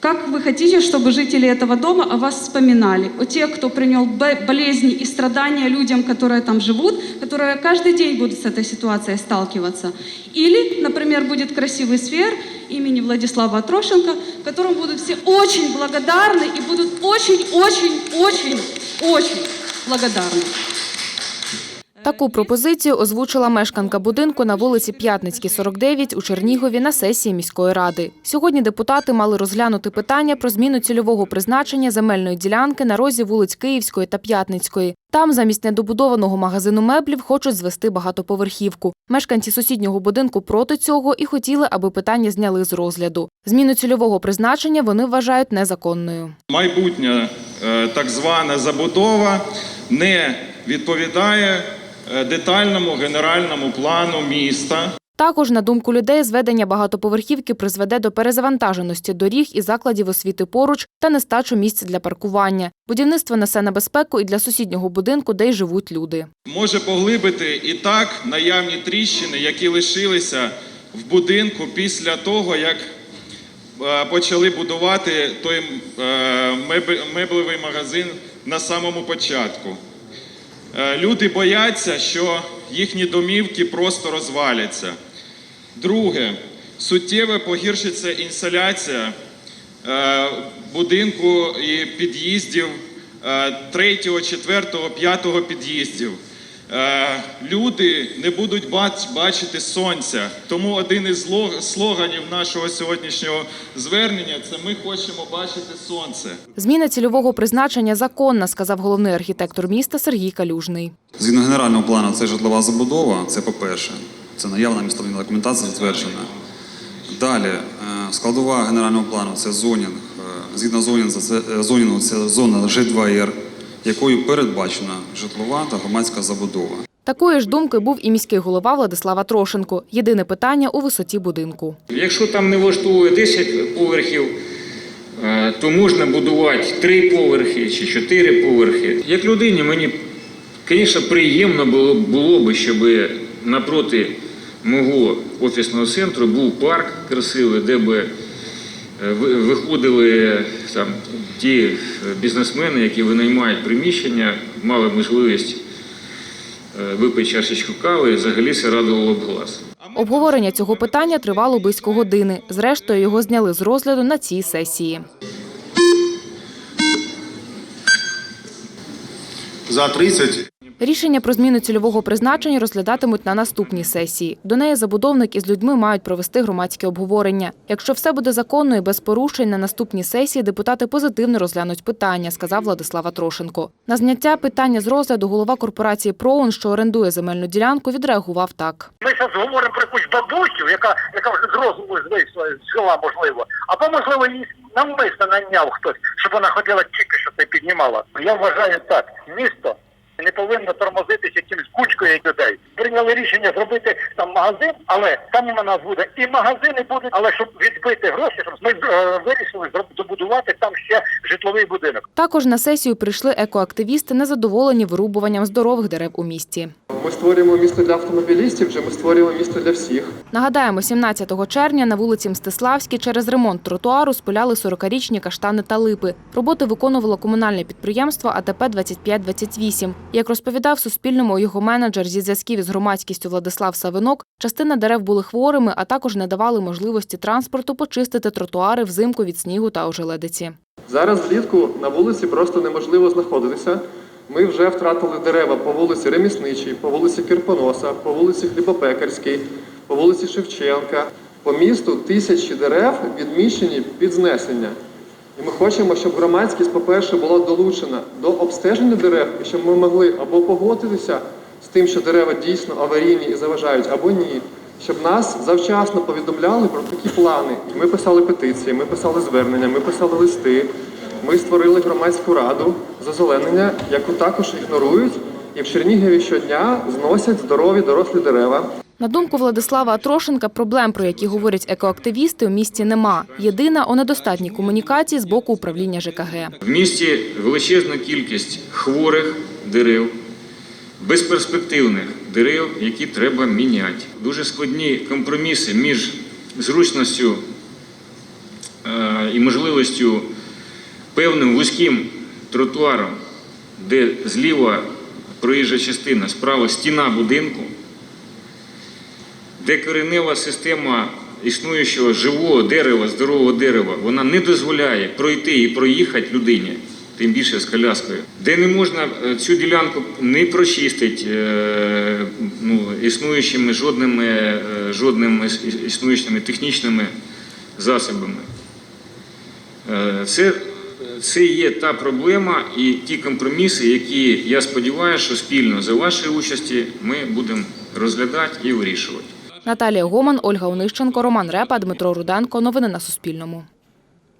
Как вы хотите, чтобы жители этого дома о вас вспоминали? О тех, кто принял бе- болезни и страдания людям, которые там живут, которые каждый день будут с этой ситуацией сталкиваться. Или, например, будет красивый сфер имени Владислава Трошенко, которому будут все очень благодарны и будут очень-очень-очень-очень благодарны. Таку пропозицію озвучила мешканка будинку на вулиці П'ятницькій, 49 у Чернігові на сесії міської ради. Сьогодні депутати мали розглянути питання про зміну цільового призначення земельної ділянки на розі вулиць Київської та П'ятницької. Там замість недобудованого магазину меблів хочуть звести багатоповерхівку. Мешканці сусіднього будинку проти цього і хотіли, аби питання зняли з розгляду. Зміну цільового призначення вони вважають незаконною. майбутня е, так звана забудова не відповідає детальному генеральному плану міста. Також, на думку людей, зведення багатоповерхівки призведе до перезавантаженості доріг і закладів освіти поруч та нестачу місць для паркування. Будівництво несе небезпеку і для сусіднього будинку, де й живуть люди. Може поглибити і так наявні тріщини, які лишилися в будинку після того, як е, почали будувати той е, меблевий магазин на самому початку. Е, Люди бояться, що їхні домівки просто розваляться. Друге, суттєво погіршиться інсоляція е, будинку і під'їздів е, третього, четвертого, п'ятого під'їздів. Е, Люди не будуть бач- бачити сонця. Тому один із слоганів нашого сьогоднішнього звернення це ми хочемо бачити сонце. Зміна цільового призначення законна, сказав головний архітектор міста Сергій Калюжний. Згідно генерального плану, це житлова забудова, це по-перше, це наявна містобудівна документація затверджена. Далі, е, складова генерального плану це зонінг. Е, Згідно зонінгу, це, зонінгу, це зона Ж2Р, якою передбачена житлова та громадська забудова. Такої ж думки був і міський голова Владислава Трошенко. Єдине питання у висоті будинку. Якщо там не влаштовує 10 поверхів, е, то можна будувати 3 поверхи чи 4 поверхи. Як людині мені, звісно, приємно було, було би, щоб напроти мого офісного центру був парк красивий, де би виходили там ті бізнесмени, які винаймають приміщення, мали можливість е, випити чашечку кави, і взагалі це радувало б глаз. Обговорення цього питання тривало близько години. Зрештою, його зняли з розгляду на цій сесії. За 30 Рішення про зміну цільового призначення розглядатимуть на наступній сесії. До неї забудовник із людьми мають провести громадське обговорення. Якщо все буде законно і без порушень, на наступній сесії депутати позитивно розглянуть питання, сказав Владислава Трошенко. На зняття питання з розгляду голова корпорації «Проун», що орендує земельну ділянку, відреагував так. Ми зараз говоримо про якусь бабусю, яка, яка вже з розуму звисла, жила, можливо. Або, можливо, її наняв хтось, щоб вона ходила тільки, що це піднімала. Я вважаю так, місто не повинно тормозитися якимсь кучкою людей. Прийняли рішення зробити там магазин, але там у нас буде і магазини будуть, але щоб відбити гроші, щоб ми е, вирішили добудувати там ще житловий будинок. Також на сесію прийшли екоактивісти, незадоволені вирубуванням здорових дерев у місті. Ми створюємо місто для автомобілістів, вже ми створюємо місто для всіх. Нагадаємо, 17 червня на вулиці Мстиславській через ремонт тротуару спиляли 40-річні каштани та липи. Роботи виконувало комунальне підприємство АТП 2528. Як розповідав Суспільному його менеджер зі зв'язків із громадськістю Владислав Савинок, частина дерев були хворими, а також не давали можливості транспорту почистити тротуари взимку від снігу та ожеледиці. Зараз влітку на вулиці просто неможливо знаходитися. Ми вже втратили дерева по вулиці Ремісничій, по вулиці Кірпоноса, по вулиці Хлібопекарській, по вулиці Шевченка. По місту тисячі дерев відміщені під знесення. І ми хочемо, щоб громадськість, по-перше, була долучена до обстеження дерев, і щоб ми могли або погодитися з тим, що дерева дійсно аварійні і заважають, або ні. Щоб нас завчасно повідомляли про такі плани. Ми писали петиції, ми писали звернення, ми писали листи. Ми створили громадську раду з озеленення, яку також ігнорують, і в Чернігові щодня зносять здорові дорослі дерева. На думку Владислава Атрошенка, проблем, про які говорять екоактивісти, у місті нема. Єдина у недостатній комунікації з боку управління ЖКГ. В місті величезна кількість хворих дерев, безперспективних дерев, які треба міняти. Дуже складні компроміси між зручністю е, і можливістю певним вузьким тротуаром, де зліва проїжджа частина, справа стіна будинку, де коренева система існуючого живого дерева, здорового дерева, вона не дозволяє пройти і проїхати людині, тим більше з коляскою, де не можна е, цю ділянку не прочистити е, ну, існуючими жодними, е, жодними існуючими технічними засобами. Це, це є та проблема і ті компроміси, які я сподіваюся, що спільно за вашої участі ми будемо розглядати і вирішувати. Наталія Гоман, Ольга Онищенко, Роман Репа, Дмитро Руденко. Новини на Суспільному.